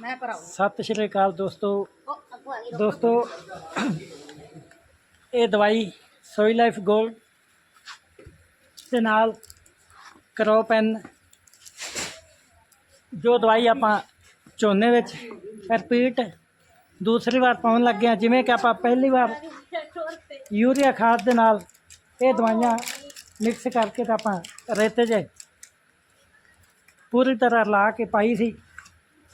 ਮੈਂ ਭਰਾਉ ਸਤਿ ਸ਼੍ਰੀ ਅਕਾਲ ਦੋਸਤੋ। ਆ ਦੋਸਤੋ ਇਹ ਦਵਾਈ ਸੋਈ ਲਾਈਫ ਗੋਲਡ ਦੇ ਨਾਲ ਕਰੋਪੈਨ ਜੋ ਦਵਾਈ ਆਪਾਂ ਝੋਨੇ ਵਿੱਚ ਰਿਪੀਟ ਦੂਸਰੀ ਵਾਰ ਪਾਉਣ ਲੱਗੇ ਹਾਂ ਜਿਵੇਂ ਕਿ ਆਪਾਂ ਪਹਿਲੀ ਵਾਰ ਯੂਰੀਆ ਖਾਦ ਦੇ ਨਾਲ ਇਹ ਦਵਾਈਆਂ ਮਿਕਸ ਕਰਕੇ ਤਾਂ ਆਪਾਂ ਰੇਤੇ 'ਚ ਪੂਰੀ ਤਰ੍ਹਾਂ ਲਾ ਕੇ ਪਾਈ ਸੀ।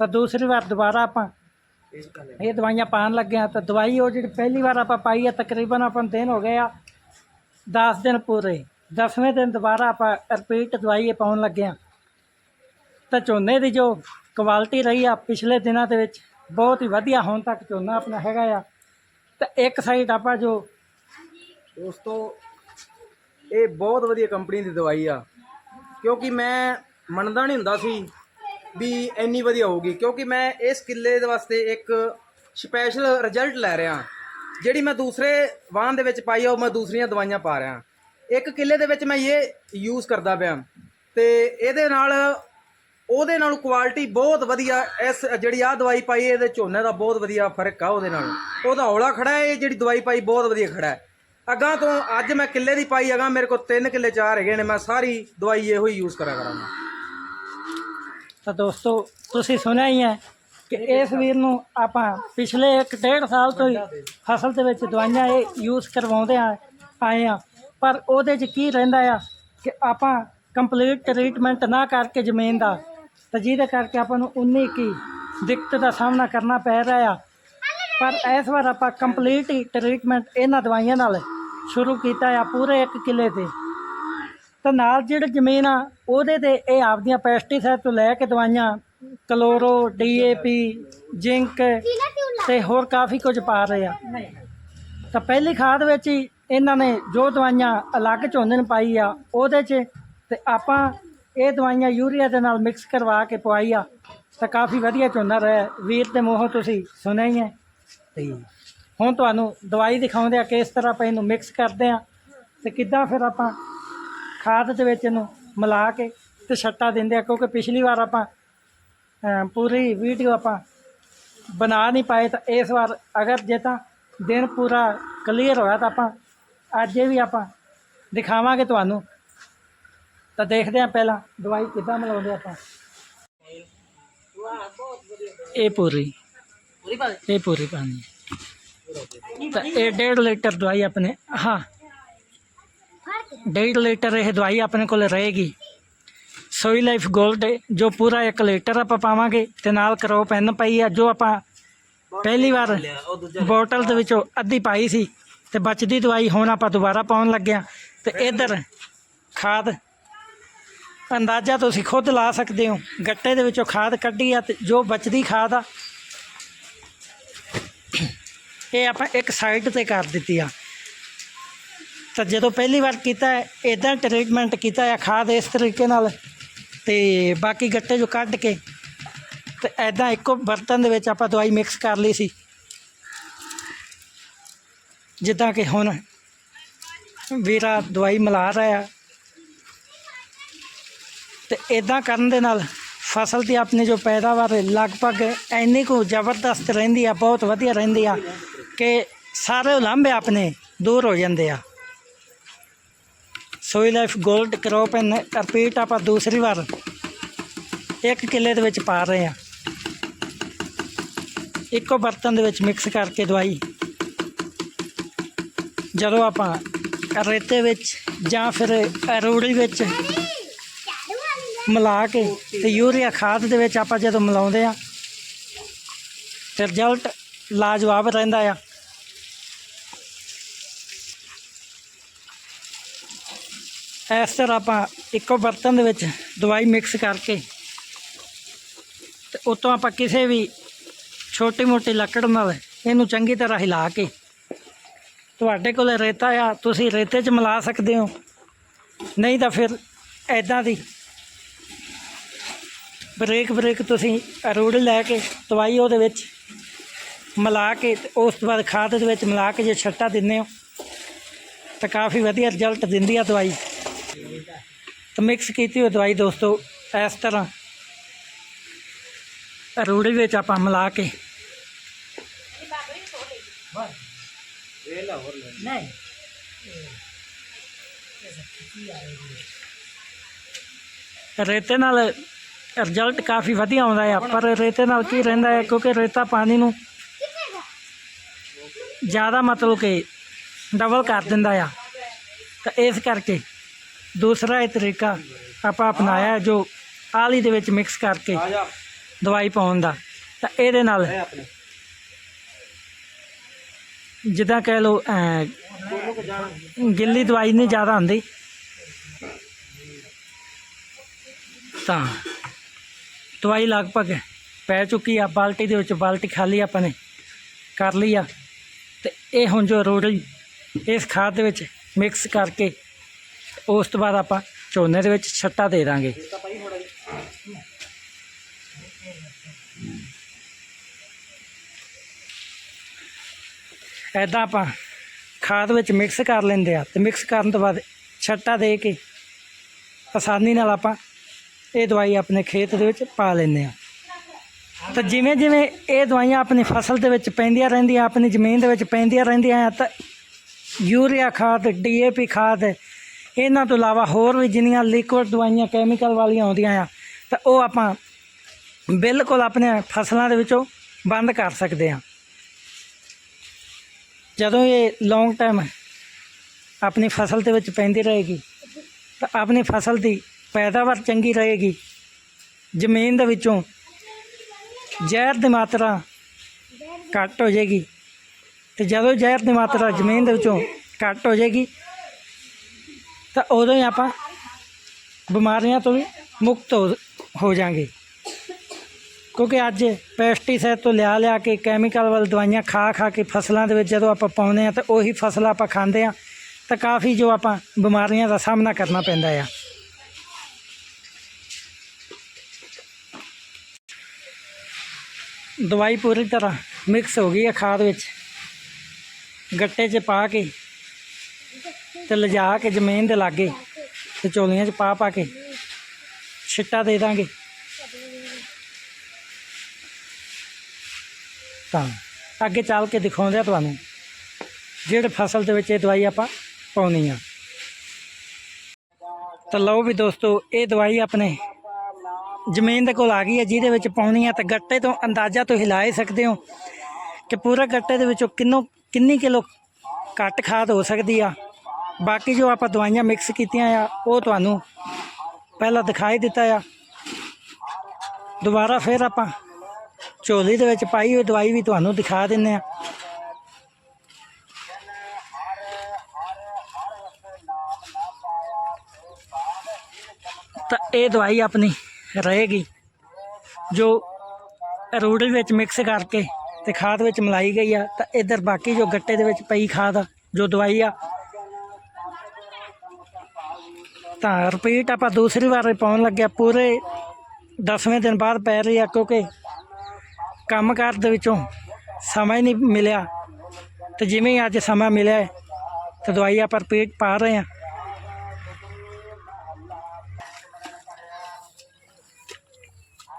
ਤਾਂ ਦੂਸਰੀ ਵਾਰ ਦੁਬਾਰਾ ਆਪਾਂ ਇਹ ਦਵਾਈਆਂ ਪਾਉਣ ਲੱਗੇ ਆ ਤਾਂ ਦਵਾਈ ਉਹ ਜਿਹੜੀ ਪਹਿਲੀ ਵਾਰ ਆਪਾਂ ਪਾਈ ਆ, ਤਕਰੀਬਨ ਆਪਾਂ ਨੂੰ ਦਿਨ ਹੋ ਗਏ ਆ 10 ਦਿਨ ਪੂਰੇ। 10ਵੇਂ ਦਿਨ ਦੁਬਾਰਾ ਆਪਾਂ ਰਿਪੀਟ ਦਵਾਈ ਇਹ ਪਾਉਣ ਲੱਗੇ ਆ ਤਾਂ ਝੋਨੇ ਦੀ ਜੋ ਕੁਆਲਿਟੀ ਰਹੀ ਆ ਪਿਛਲੇ ਦਿਨਾਂ ਦੇ ਵਿੱਚ, ਬਹੁਤ ਹੀ ਵਧੀਆ ਹੁਣ ਤੱਕ ਝੋਨਾ ਆਪਣਾ ਹੈਗਾ ਆ। ਤਾਂ ਇੱਕ ਸਾਈਡ ਆਪਾਂ ਜੋ ਦੋਸਤੋ, ਇਹ ਬਹੁਤ ਵਧੀਆ ਕੰਪਨੀ ਦੀ ਦਵਾਈ ਆ। ਕਿਉਂਕਿ ਮੈਂ ਮੰਨਦਾ ਨਹੀਂ ਹੁੰਦਾ ਸੀ ਵੀ ਇੰਨੀ ਵਧੀਆ ਹੋਊਗੀ, ਕਿਉਂਕਿ ਮੈਂ ਇਸ ਕਿੱਲੇ ਦੇ ਵਾਸਤੇ ਇੱਕ ਸਪੈਸ਼ਲ ਰਿਜ਼ਲਟ ਲੈ ਰਿਹਾ। ਜਿਹੜੀ ਮੈਂ ਦੂਸਰੇ ਵਾਹਨ ਦੇ ਵਿੱਚ ਪਾਈ ਉਹ ਮੈਂ ਦੂਸਰੀਆਂ ਦਵਾਈਆਂ ਪਾ ਰਿਹਾ। ਇੱਕ ਕਿੱਲੇ ਦੇ ਵਿੱਚ ਮੈਂ ਇਹ ਯੂਜ਼ ਕਰਦਾ ਪਿਆ। ਤੇ ਇਹਦੇ ਨਾਲ, ਉਹਦੇ ਨਾਲ ਕੁਆਲਿਟੀ ਬਹੁਤ ਵਧੀਆ, ਇਸ ਜਿਹੜੀ ਆ ਦਵਾਈ ਪਾਈ, ਇਹਦੇ ਝੋਨੇ ਦਾ ਬਹੁਤ ਵਧੀਆ ਫ਼ਰਕ ਆ ਉਹਦੇ ਨਾਲ। ਉਹਦਾ ਹੌਲਾ ਖੜਾ ਹੈ, ਇਹ ਜਿਹੜੀ ਦਵਾਈ ਪਾਈ, ਬਹੁਤ ਵਧੀਆ ਖੜਾ ਹੈ। ਅੱਗਾ ਤੋਂ ਅੱਜ ਮੈਂ ਕਿੱਲੇ ਦੀ ਪਾਈ, ਅਗਾਂ ਮੇਰੇ ਕੋਲ ਤਿੰਨ ਕਿੱਲੇ ਚਾਰ ਹੈਗੇ ਨੇ, ਮੈਂ ਸਾਰੀ ਦਵਾਈ ਇਹੋ ਹੀ ਯੂਜ਼ ਕਰਿਆ ਕਰਾਂਗਾ। ਤਾਂ ਦੋਸਤੋ, ਤੁਸੀਂ ਸੁਣਿਆ ਹੀ ਹੈ ਕਿ ਇਸ ਵੀਰ ਨੂੰ ਆਪਾਂ ਪਿਛਲੇ 1.5 ਸਾਲ ਤੋਂ ਹੀ ਫਸਲ ਦੇ ਵਿੱਚ ਦਵਾਈਆਂ ਇਹ ਯੂਜ਼ ਕਰਵਾਉਂਦੇ ਆ ਆਏ ਆ। ਪਰ ਉਹਦੇ 'ਚ ਕੀ ਰਹਿੰਦਾ ਆ ਕਿ ਆਪਾਂ ਕੰਪਲੀਟ ਟਰੀਟਮੈਂਟ ਨਾ ਕਰਕੇ ਜ਼ਮੀਨ ਦਾ, ਤਾਂ ਜਿਹਦੇ ਕਰਕੇ ਆਪਾਂ ਨੂੰ ਉਨੀ ਕੀ ਦਿੱਕਤ ਦਾ ਸਾਹਮਣਾ ਕਰਨਾ ਪੈ ਰਿਹਾ ਆ। ਪਰ ਇਸ ਵਾਰ ਆਪਾਂ ਕੰਪਲੀਟ ਹੀ ਟਰੀਟਮੈਂਟ ਇਹਨਾਂ ਦਵਾਈਆਂ ਨਾਲ ਸ਼ੁਰੂ ਕੀਤਾ ਆ ਪੂਰੇ 1 ਕਿੱਲੇ ਤੇ। ਤਾਂ ਨਾਲ ਜਿਹੜੀ ਜ਼ਮੀਨ ਆ ਉਹਦੇ ਤੇ ਇਹ ਆਪਦੀਆਂ ਪੈਸਟੀਸਾਈਡ ਤੋਂ ਲੈ ਕੇ ਦਵਾਈਆਂ, ਕਲੋਰੋ ਡੀਏਪੀ ਜ਼ਿੰਕ ਤੇ ਹੋਰ ਕਾਫੀ ਕੁਝ ਪਾ ਰਹੇ ਆ। ਤਾਂ ਪਹਿਲੀ ਖਾਦ ਵਿੱਚ ਹੀ ਇਹਨਾਂ ਨੇ ਜੋ ਦਵਾਈਆਂ ਅਲੱਗ ਝੋਨੇ ਨੂੰ ਪਾਈ ਆ, ਉਹਦੇ 'ਚ ਤੇ ਆਪਾਂ ਇਹ ਦਵਾਈਆਂ ਯੂਰੀਆ ਦੇ ਨਾਲ ਮਿਕਸ ਕਰਵਾ ਕੇ ਪਵਾਈ ਆ, ਤਾਂ ਕਾਫੀ ਵਧੀਆ ਝੋਨਾ ਰਿਹਾ। ਵੀਰ ਦੇ ਮੂੰਹੋਂ ਤੁਸੀਂ ਸੁਣਿਆ ਹੀ ਹੈ। ਤੇ ਹੁਣ ਤੁਹਾਨੂੰ ਦਵਾਈ ਦਿਖਾਉਂਦੇ ਆ ਕਿਸ ਤਰ੍ਹਾਂ ਆਪਾਂ ਇਹਨੂੰ ਮਿਕਸ ਕਰਦੇ ਆ। ਤੇ ਕਿੱਦਾਂ ਫਿਰ ਆਪਾਂ ਖਾਦ ਦੇ ਵਿੱਚ ਇਹਨੂੰ ਮਿਲਾ ਕੇ ਤੇ ਛੱਟਾ ਦਿੰਦੇ ਆ ਕਿਉਂਕਿ ਪਿਛਲੀ ਵਾਰ ਆਪਾਂ ਪੂਰੀ ਵੀਡੀਓ ਆਪਾਂ ਬਣਾ ਨਹੀਂ ਪਾਏ ਤਾਂ ਇਸ ਵਾਰ ਅਗਰ ਜੇ ਤਾਂ ਦਿਨ ਪੂਰਾ ਕਲੀਅਰ ਹੋਇਆ ਤਾਂ ਆਪਾਂ ਅੱਜ ਇਹ ਵੀ ਆਪਾਂ ਦਿਖਾਵਾਂਗੇ ਤੁਹਾਨੂੰ। ਤਾਂ ਦੇਖਦੇ ਆ ਪਹਿਲਾਂ ਦਵਾਈ ਕਿੱਦਾਂ ਮਿਲਾਉਂਦੇ ਆਪਾਂ। ਇਹ ਪੂਰੀ। ਇਹ ਪੂਰੀ ਪਾਣੀ ਤਾਂ ਇਹ 1.5 ਲੀਟਰ ਦਵਾਈ ਆਪਣੇ ਹਾਂ। 1.5 ਲੀਟਰ ਇਹ ਦਵਾਈ ਆਪਣੇ ਕੋਲ ਰਹੇਗੀ। ਸੋਈ ਲਾਈਫ ਗੋਲਡ, ਜੋ ਪੂਰਾ 1 ਲੀਟਰ ਆਪਾਂ ਪਾਵਾਂਗੇ ਤੇ ਨਾਲ ਕਰੋ ਪੈਨ ਪਈ ਆ, ਜੋ ਆਪਾਂ ਪਹਿਲੀ ਵਾਰ ਬੋਟਲ ਦੇ ਵਿੱਚੋਂ ਅੱਧੀ ਪਾਈ ਸੀ ਤੇ ਬਚਦੀ ਦਵਾਈ ਹੁਣ ਆਪਾਂ ਦੁਬਾਰਾ ਪਾਉਣ ਲੱਗਿਆ ਤੇ ਇਧਰ ਖਾਦ ਅੰਦਾਜ਼ਾ ਤੁਸੀਂ ਖੁਦ ਲਾ ਸਕਦੇ ਹੋ। ਗੱਟੇ ਦੇ ਵਿੱਚੋਂ ਖਾਦ ਕੱਢੀ ਆ ਤੇ ਜੋ ਬਚਦੀ ਖਾਦ ਆ, ਇਹ ਆਪਾਂ ਇੱਕ ਸਾਈਡ ਤੇ ਕਰ ਦਿੱਤੀ ਆ। ਤਾਂ ਜਦੋਂ ਪਹਿਲੀ ਵਾਰ ਕੀਤਾ ਇਦਾਂ ਟ੍ਰੀਟਮੈਂਟ ਕੀਤਾ ਆ ਖਾਦ ਇਸ ਤਰੀਕੇ ਨਾਲ ਤੇ ਬਾਕੀ ਗੱਟੇ ਜੋ ਕੱਢ ਕੇ ਤੇ ਐਦਾਂ ਇੱਕੋ ਬਰਤਨ ਦੇ ਵਿੱਚ ਆਪਾਂ ਦਵਾਈ ਮਿਕਸ ਕਰ ਲਈ ਸੀ। ਜਿੱਦਾਂ ਕਿ ਹੁਣ ਵੀਰਾ ਦਵਾਈ ਮਿਲਾ ਰਿਹਾ। ਆ ਤੇ ਇਦਾਂ ਕਰਨ ਦੇ ਨਾਲ ਫਸਲ ਦੀ ਆਪਣੀ ਜੋ ਪੈਦਾਵਾਰ ਲਗਭਗ ਇੰਨੀ ਕੁ ਜ਼ਬਰਦਸਤ ਰਹਿੰਦੀ ਆ, ਬਹੁਤ ਵਧੀਆ ਰਹਿੰਦੀ ਆ ਕਿ ਸਾਰੇ ਉਲੰਭੇ ਆਪਣੇ ਦੂਰ ਹੋ ਜਾਂਦੇ ਆ। ਸੋਈ ਲਾਈਫ 골ਡ ਕਰੋਪ ਐਨ ਰਿਪੀਟ ਆਪਾਂ ਦੂਸਰੀ ਵਾਰ। ਇੱਕ ਕਿੱਲੇ ਦੇ ਵਿੱਚ ਪਾ ਰਹੇ ਆ ਇੱਕੋ ਬਰਤਨ ਦੇ ਵਿੱਚ ਮਿਕਸ ਕਰਕੇ ਦਵਾਈ। ਜਦੋਂ ਆਪਾਂ ਰੇਤੇ ਵਿੱਚ ਜਾਂ ਫਿਰ ਰੂੜੀ ਵਿੱਚ ਮਿਲਾ ਕੇ ਤੇ ਯੂਰੀਆ ਖਾਦ ਦੇ ਵਿੱਚ ਆਪਾਂ ਜਦੋਂ ਮਿਲਾਉਂਦੇ ਆ ਤੇ ਰਿਜ਼ਲਟ ਲਾਜਵਾਬ ਰਹਿੰਦਾ ਆ। ਇਸ ਤਰ੍ਹਾਂ ਆਪਾਂ ਇੱਕੋ ਬਰਤਨ ਦੇ ਵਿੱਚ ਦਵਾਈ ਮਿਕਸ ਕਰਕੇ ਤੇ ਉਤੋਂ ਆਪਾਂ ਕਿਸੇ ਵੀ ਛੋਟੀ ਮੋਟੀ ਲੱਕੜ ਨਾਲ ਇਹਨੂੰ ਚੰਗੀ ਤਰ੍ਹਾਂ ਹਿਲਾ ਕੇ ਤੁਹਾਡੇ ਕੋਲ ਰੇਤਾ ਆ, ਤੁਸੀਂ ਰੇਤੇ 'ਚ ਮਿਲਾ ਸਕਦੇ ਹੋ। ਨਹੀਂ ਤਾਂ ਫਿਰ ਐਦਾਂ ਦੀ ਬ੍ਰੇਕ ਬ੍ਰੇਕ ਤੁਸੀਂ ਰੂੜ ਲੈ ਕੇ ਦਵਾਈ ਉਹਦੇ ਵਿੱਚ ਮਿਲਾ ਕੇ ਤੇ ਉਸ ਤੋਂ ਬਾਅਦ ਖਾਦ ਦੇ ਵਿੱਚ ਮਿਲਾ ਕੇ ਜੇ ਛੱਟਾ ਦਿੰਦੇ ਹੋ ਤਾਂ ਕਾਫੀ ਵਧੀਆ ਰਿਜ਼ਲਟ ਦਿੰਦੀ ਆ ਦਵਾਈ। ਤਾਂ ਮਿਕਸ ਕੀਤੀ ਹੋਈ ਦਵਾਈ ਦੋਸਤੋ ਇਸ ਤਰ੍ਹਾਂ। ਰੂੜੀ ਵਿੱਚ ਆਪਾਂ ਮਿਲਾ ਕੇ। ਰੇਤੇ ਨਾਲ ਰਿਜ਼ਲਟ ਕਾਫੀ ਵਧੀਆ ਆਉਂਦਾ ਹੈ ਪਰ ਰੇਤੇ ਨਾਲ ਕੀ ਰਹਿੰਦਾ ਹੈ ਕਿਉਂਕਿ ਰੇਤਾ ਪਾਣੀ ਨੂੰ ਜ਼ਿਆਦਾ ਮਤਲਬ ਕਿ ਡਬਲ ਕਰ ਦਿੰਦਾ ਆ। ਤਾਂ ਇਸ ਕਰਕੇ ਦੂਸਰਾ ਇਹ ਤਰੀਕਾ ਆਪਾਂ ਅਪਣਾਇਆ ਜੋ ਆਲੀ ਦੇ ਵਿੱਚ ਮਿਕਸ ਕਰਕੇ ਦਵਾਈ ਪਾਉਣ ਦਾ। ਤਾਂ ਇਹਦੇ ਨਾਲ ਜਿੱਦਾਂ ਕਹਿ ਲਓ ਗਿੱਲੀ ਦਵਾਈ ਨਹੀਂ ਜ਼ਿਆਦਾ ਹੁੰਦੀ ਤਾਂ ਦਵਾਈ ਲਗਭਗ ਪੈ ਚੁੱਕੀ ਆ ਬਾਲਟੀ ਦੇ ਵਿੱਚ ਬਾਲਟੀ ਖਾਲੀ ਆਪਾਂ ਨੇ ਕਰ ਲਈ ਆ। ਤੇ ਇਹ ਹੁਣ ਜੋ ਰੋੜੀ ਇਸ ਖਾਦ ਦੇ ਵਿੱਚ ਮਿਕਸ ਕਰਕੇ ਉਸ ਤੋਂ ਬਾਅਦ ਆਪਾਂ ਝੋਨੇ ਦੇ ਵਿੱਚ ਛੱਟਾ ਦੇ ਦਾਂਗੇ। ਇਹ ਐਦਾਂ ਆਪਾਂ ਖਾਦ ਵਿੱਚ ਮਿਕਸ ਕਰ ਲੈਂਦੇ ਆ ਤੇ ਮਿਕਸ ਕਰਨ ਤੋਂ ਬਾਅਦ ਛੱਟਾ ਦੇ ਕੇ ਆਸਾਨੀ ਨਾਲ ਆਪਾਂ ਇਹ ਦਵਾਈ ਆਪਣੇ ਖੇਤ ਦੇ ਵਿੱਚ ਪਾ ਲੈਂਦੇ ਆ। ਤਾਂ ਜਿਵੇਂ ਜਿਵੇਂ ਇਹ ਦਵਾਈਆਂ ਆਪਣੀ ਫਸਲ ਦੇ ਵਿੱਚ ਪੈਂਦੀਆਂ ਰਹਿੰਦੀਆਂ, ਆਪਣੀ ਜ਼ਮੀਨ ਦੇ ਵਿੱਚ ਪੈਂਦੀਆਂ ਰਹਿੰਦੀਆਂ ਤਾਂ ਯੂਰੀਆ ਖਾਦ ਡੀਏਪੀ ਖਾਦ ਇਹਨਾਂ ਤੋਂ ਇਲਾਵਾ ਹੋਰ ਵੀ ਜਿੰਨੀਆਂ ਲਿਕੁਇਡ ਦਵਾਈਆਂ ਕੈਮੀਕਲ ਵਾਲੀਆਂ ਆਉਂਦੀਆਂ ਆ, ਤਾਂ ਉਹ ਆਪਾਂ ਬਿਲਕੁਲ ਆਪਣੇ ਫਸਲਾਂ ਦੇ ਵਿੱਚੋਂ ਬੰਦ ਕਰ ਸਕਦੇ ਆ ਜਦੋਂ ਇਹ ਲੌਂਗ ਟਾਈਮ ਆਪਣੀ ਫਸਲ ਦੇ ਵਿੱਚ ਪੈਂਦੀ ਰਹੇਗੀ, ਤਾਂ ਆਪਣੀ ਫਸਲ ਦੀ ਪੈਦਾਵਾਰ ਚੰਗੀ ਰਹੇਗੀ। ਜ਼ਮੀਨ ਦੇ ਵਿੱਚੋਂ ਜ਼ਹਿਰ ਦੀ ਮਾਤਰਾ ਘੱਟ ਹੋ ਜਾਏਗੀ, ਤੇ ਜਦੋਂ ਜ਼ਹਿਰ ਦੀ ਮਾਤਰਾ ਜ਼ਮੀਨ ਦੇ ਵਿੱਚੋਂ ਘੱਟ ਹੋ ਜਾਏਗੀ ਤਾਂ ਉਦੋਂ ਹੀ ਆਪਾਂ ਬਿਮਾਰੀਆਂ ਤੋਂ ਵੀ ਮੁਕਤ ਹੋ ਹੋ ਜਾਾਂਗੇ। ਕਿਉਂਕਿ ਅੱਜ ਪੈਸਟੀਸਾਈਡ ਤੋਂ ਲਿਆ ਲਿਆ ਕੇ ਕੈਮੀਕਲ ਵਾਲੀ ਦਵਾਈਆਂ ਖਾ ਖਾ ਕੇ ਫਸਲਾਂ ਦੇ ਵਿੱਚ ਜਦੋਂ ਆਪਾਂ ਪਾਉਂਦੇ ਆ ਤਾਂ ਉਹੀ ਫਸਲ ਆਪਾਂ ਖਾਂਦੇ ਆ ਤਾਂ ਕਾਫੀ ਜੋ ਆਪਾਂ ਬਿਮਾਰੀਆਂ ਦਾ ਸਾਹਮਣਾ ਕਰਨਾ ਪੈਂਦਾ ਆ। ਦਵਾਈ ਪੂਰੀ ਤਰ੍ਹਾਂ ਮਿਕਸ ਹੋ ਗਈ ਹੈ ਖਾਦ ਵਿੱਚ। ਗੱਟੇ 'ਚ ਪਾ ਕੇ ਤੇ ਲਿਜਾ ਕੇ ਜ਼ਮੀਨ ਦੇ ਲਾਗੇ ਤੇ ਚੋਲੀਆਂ 'ਚ ਪਾ ਪਾ ਕੇ ਛਿੱਟਾ ਦੇ ਦਾਂਗੇ। ਤਾਂ ਅੱਗੇ ਚੱਲ ਕੇ ਦਿਖਾਉਂਦੇ ਆ ਤੁਹਾਨੂੰ, ਜਿਹੜੇ ਫਸਲ ਦੇ ਵਿੱਚ ਇਹ ਦਵਾਈ ਆਪਾਂ ਪਾਉਣੀ ਆ ਤਾਂ ਲਓ ਵੀ ਦੋਸਤੋ, ਇਹ ਦਵਾਈ ਆਪਣੇ ਜ਼ਮੀਨ ਦੇ ਕੋਲ ਆ ਗਈ ਹੈ, ਜਿਹਦੇ ਵਿੱਚ ਪਾਉਣੀ ਆ ਤਾਂ ਗੱਟੇ ਤੋਂ ਅੰਦਾਜ਼ਾ ਤੋਂ ਹਿਲਾ ਹੀ ਸਕਦੇ ਹੋ ਕਿ ਪੂਰਾ ਗੱਟੇ ਦੇ ਵਿੱਚੋਂ ਕਿੰਨੋ ਕਿੰਨੀ ਕਿਲੋ ਘੱਟ ਖਾਦ ਹੋ ਸਕਦੀ ਆ। ਬਾਕੀ ਜੋ ਆਪਾਂ ਦਵਾਈਆਂ ਮਿਕਸ ਕੀਤੀਆਂ ਆ, ਉਹ ਤੁਹਾਨੂੰ ਪਹਿਲਾਂ ਦਿਖਾਈ ਦਿੱਤਾ ਆ। ਦੁਬਾਰਾ ਫਿਰ ਆਪਾਂ ਝੋਲੀ ਦੇ ਵਿੱਚ ਪਾਈ ਹੋਈ ਦਵਾਈ ਵੀ ਤੁਹਾਨੂੰ ਦਿਖਾ ਦਿੰਨੇ ਆ। ਤਾਂ ਇਹ ਦਵਾਈ ਆਪਣੀ ਰਹੇਗੀ, ਜੋ ਰੂੜੀ ਵਿੱਚ ਮਿਕਸ ਕਰਕੇ ਤੇ ਖਾਦ ਵਿੱਚ ਮਿਲਾਈ ਗਈ ਆ, ਤਾਂ ਇਧਰ ਬਾਕੀ ਜੋ ਗੱਟੇ ਦੇ ਵਿੱਚ ਪਈ ਖਾਦ ਜੋ ਦਵਾਈ ਆ ਤਾਂ ਰਿਪੀਟ ਆਪਾਂ ਦੂਸਰੀ ਵਾਰ ਪਾਉਣ ਲੱਗਿਆ ਪੂਰੇ 10ਵੇਂ ਦਿਨ ਬਾਅਦ ਪੈ ਰਹੀ ਆ ਕਿਉਂਕਿ ਕੰਮਕਾਰ ਦੇ ਵਿੱਚੋਂ ਸਮਾਂ ਹੀ ਨਹੀਂ ਮਿਲਿਆ ਤੇ ਜਿਵੇਂ ਹੀ ਅੱਜ ਸਮਾਂ ਮਿਲਿਆ ਹੈ, ਤੇ ਦਵਾਈ ਆਪਾਂ ਰਿਪੀਟ ਪਾ ਰਹੇ ਆ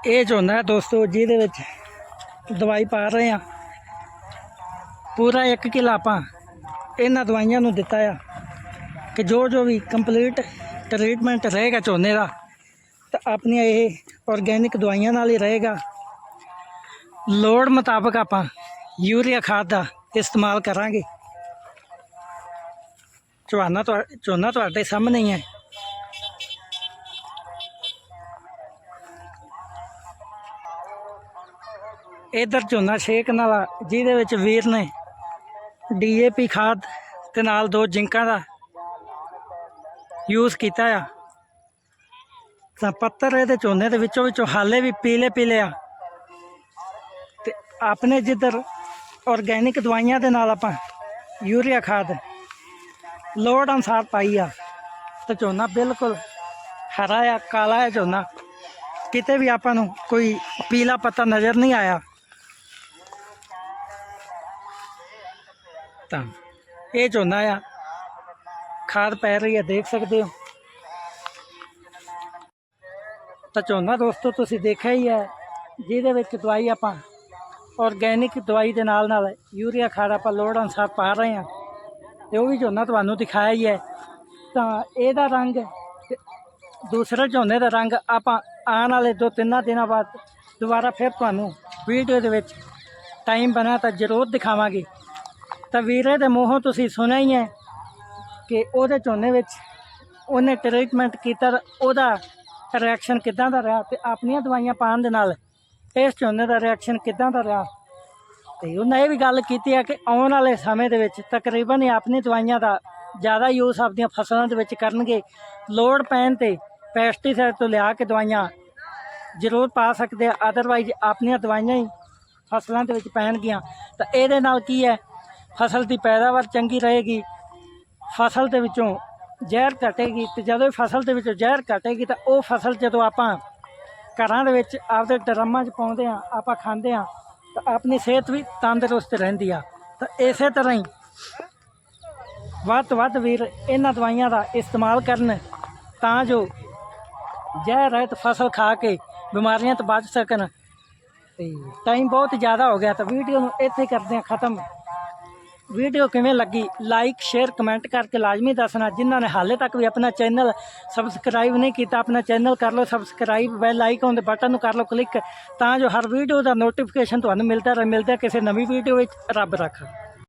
ਇਹ ਝੋਨਾ ਦੋਸਤੋ ਜਿਹਦੇ ਵਿੱਚ ਦਵਾਈ ਪਾ ਰਹੇ ਆ ਪੂਰਾ 1 ਕਿੱਲਾ ਆਪਾਂ ਇਹਨਾਂ ਦਵਾਈਆਂ ਨੂੰ ਦਿੱਤਾ ਆ ਕਿ ਜੋ ਜੋ ਵੀ ਕੰਪਲੀਟ ਟ੍ਰੀਟਮੈਂਟ ਰਹੇਗਾ ਝੋਨੇ ਦਾ, ਤਾਂ ਆਪਣੀਆਂ ਇਹ ਆਰਗੇਨਿਕ ਦਵਾਈਆਂ ਨਾਲ ਹੀ ਰਹੇਗਾ। ਲੋੜ ਮੁਤਾਬਕ ਆਪਾਂ ਯੂਰੀਆ ਖਾਦ ਦਾ ਇਸਤੇਮਾਲ ਕਰਾਂਗੇ। ਝੋਨਾ ਤੁਹਾ, ਝੋਨਾ ਤੁਹਾਡੇ ਸਾਹਮਣੇ ਹੀ ਹੈ। ਇਧਰ ਝੋਨਾ ਛੇਕ ਨਾਲ ਜਿਹਦੇ ਵਿੱਚ ਵੀਰ ਨੇ ਡੀਏਪੀ ਖਾਦ ਤੇ ਨਾਲ ਦੋ ਜਿੰਕਾਂ ਦਾ ਯੂਜ਼ ਕੀਤਾ ਆ। ਤਾਂ ਪੱਤਰ ਇਹਦੇ ਝੋਨੇ ਦੇ ਵਿੱਚੋਂ ਵਿੱਚੋਂ ਹਾਲੇ ਵੀ ਪੀਲੇ ਪੀਲੇ ਆ। ਤੇ ਆਪਣੇ ਜਿੱਧਰ ਆਰਗੇਨਿਕ ਦਵਾਈਆਂ ਦੇ ਨਾਲ ਆਪਾਂ ਯੂਰੀਆ ਖਾਦ ਲੋੜ ਅਨਸਾਰ ਪਾਈ ਆ, ਤੇ ਝੋਨਾ ਬਿਲਕੁਲ ਹਰਾ ਆ, ਕਾਲਾ ਹੈ ਝੋਨਾ। ਕਿਤੇ ਵੀ ਆਪਾਂ ਨੂੰ ਕੋਈ ਪੀਲਾ ਪੱਤਾ ਨਜ਼ਰ ਨਹੀਂ ਆਇਆ। ਤਾਂ ਇਹ ਝੋਨਾ ਆ ਖਾਦ ਪੈ ਰਹੀ ਹੈ, ਦੇਖ ਸਕਦੇ ਹੋ। ਤਾਂ ਝੋਨਾ ਦੋਸਤੋ, ਤੁਸੀਂ ਦੇਖਿਆ ਹੀ ਹੈ, ਜਿਹਦੇ ਵਿੱਚ ਦਵਾਈ ਆਪਾਂ ਆਰਗੈਨਿਕ ਦਵਾਈ ਦੇ ਨਾਲ ਨਾਲ ਯੂਰੀਆ ਖਾਦ ਆਪਾਂ ਲੋੜ ਅਨੁਸਾਰ ਪਾ ਰਹੇ ਹਾਂ, ਤੇ ਉਹ ਵੀ ਝੋਨਾ ਤੁਹਾਨੂੰ ਦਿਖਾਇਆ ਹੀ ਹੈ। ਤਾਂ ਇਹਦਾ ਰੰਗ ਦੂਸਰੇ ਝੋਨੇ ਦਾ ਰੰਗ ਆਪਾਂ ਆਉਣ ਵਾਲੇ ਦੋ ਤਿੰਨਾਂ ਦਿਨਾਂ ਬਾਅਦ ਦੁਬਾਰਾ ਫਿਰ ਤੁਹਾਨੂੰ ਵੀਡੀਓ ਦੇ ਵਿੱਚ ਟਾਈਮ ਬਣਾ ਤਾਂ ਜ਼ਰੂਰ ਦਿਖਾਵਾਂਗੇ। ਤਾਂ ਵੀਰੇ ਦੇ ਮੂੰਹੋਂ ਤੁਸੀਂ ਸੁਣਿਆ ਹੀ ਹੈ ਕਿ ਉਹਦੇ ਝੋਨੇ ਵਿੱਚ ਉਹਨੇ ਟ੍ਰੀਟਮੈਂਟ ਕੀਤਾ ਉਹਦਾ ਰਿਐਕਸ਼ਨ ਕਿੱਦਾਂ ਦਾ ਰਿਹਾ ਤੇ ਆਪਣੀਆਂ ਦਵਾਈਆਂ ਪਾਉਣ ਦੇ ਨਾਲ ਇਸ ਝੋਨੇ ਦਾ ਰਿਐਕਸ਼ਨ ਕਿੱਦਾਂ ਦਾ ਰਿਹਾ? ਤੇ ਉਹਨੇ ਇਹ ਵੀ ਗੱਲ ਕੀਤੀ ਹੈ ਕਿ ਆਉਣ ਵਾਲੇ ਸਮੇਂ ਦੇ ਵਿੱਚ ਤਕਰੀਬਨ ਇਹ ਆਪਣੀ ਦਵਾਈਆਂ ਦਾ ਜ਼ਿਆਦਾ ਯੂਜ਼ ਆਪਣੀਆਂ ਫਸਲਾਂ ਦੇ ਵਿੱਚ ਕਰਨਗੇ। ਲੋੜ ਪੈਣ ਤੇ ਪੈਸਟੀਸਾਈਡ ਤੋਂ ਲਿਆ ਕੇ ਦਵਾਈਆਂ ਜ਼ਰੂਰ ਪਾ ਸਕਦੇ ਆ ਅਦਰਵਾਈਜ਼ ਆਪਣੀਆਂ ਦਵਾਈਆਂ ਹੀ ਫਸਲਾਂ ਦੇ ਵਿੱਚ ਪੈਣਗੀਆਂ। ਤਾਂ ਇਹਦੇ ਨਾਲ ਕੀ ਹੈ? ਫਸਲ ਦੀ ਪੈਦਾਵਾਰ ਚੰਗੀ ਰਹੇਗੀ ਫਸਲ ਦੇ ਵਿੱਚੋਂ ਜ਼ਹਿਰ ਘਟੇਗੀ ਤੇ ਜਦੋਂ ਫਸਲ ਦੇ ਵਿੱਚੋਂ ਜ਼ਹਿਰ ਘਟੇਗੀ ਤਾਂ ਉਹ ਫਸਲ ਜਦੋਂ ਆਪਾਂ ਘਰਾਂ ਦੇ ਵਿੱਚ ਆਪਦੇ ਡਰਮਾਂ 'ਚ ਪਾਉਂਦੇ ਆ ਆਪਾਂ ਖਾਂਦੇ ਆ ਤਾਂ ਆਪਣੀ ਸਿਹਤ ਵੀ ਤੰਦਰੁਸਤ ਰਹਿੰਦੀ ਆ। ਤਾਂ ਇਸੇ ਤਰ੍ਹਾਂ ਹੀ ਵੱਧ ਤੋਂ ਵੱਧ ਵੀਰ ਇਹਨਾਂ ਦਵਾਈਆਂ ਦਾ ਇਸਤੇਮਾਲ ਕਰਨ ਤਾਂ ਜੋ ਜ਼ਹਿਰ ਰਹਿਤ ਫਸਲ ਖਾ ਕੇ ਬਿਮਾਰੀਆਂ ਤੋਂ ਬਚ ਸਕਣ। ਤੇ ਟਾਈਮ ਬਹੁਤ ਜ਼ਿਆਦਾ ਹੋ ਗਿਆ ਤਾਂ ਵੀਡੀਓ ਨੂੰ ਇੱਥੇ ਕਰਦੇ ਹਾਂ ਖਤਮ। ਵੀਡੀਓ ਕਿਵੇਂ ਲੱਗੀ? ਲਾਈਕ ਸ਼ੇਅਰ ਕਮੈਂਟ ਕਰਕੇ ਲਾਜ਼ਮੀ ਦੱਸਣਾ। ਜਿਨ੍ਹਾਂ ਨੇ ਹਾਲੇ ਤੱਕ ਵੀ ਆਪਣਾ ਚੈਨਲ ਸਬਸਕ੍ਰਾਈਬ ਨਹੀਂ ਕੀਤਾ, ਆਪਣਾ ਚੈਨਲ ਕਰ ਲਓ ਸਬਸਕ੍ਰਾਈਬ ਬੈਲ ਆਈਕਨ ਦੇ ਬਟਨ ਨੂੰ ਕਰ ਲਓ ਕਲਿੱਕ ਤਾਂ ਜੋ ਹਰ ਵੀਡੀਓ ਦਾ ਨੋਟੀਫਿਕੇਸ਼ਨ ਤੁਹਾਨੂੰ ਮਿਲਦਾ ਰਹੇ। ਮਿਲਦਾ ਕਿਸੇ ਨਵੀਂ ਵੀਡੀਓ ਵਿੱਚ। ਰੱਬ ਰੱਖਾ।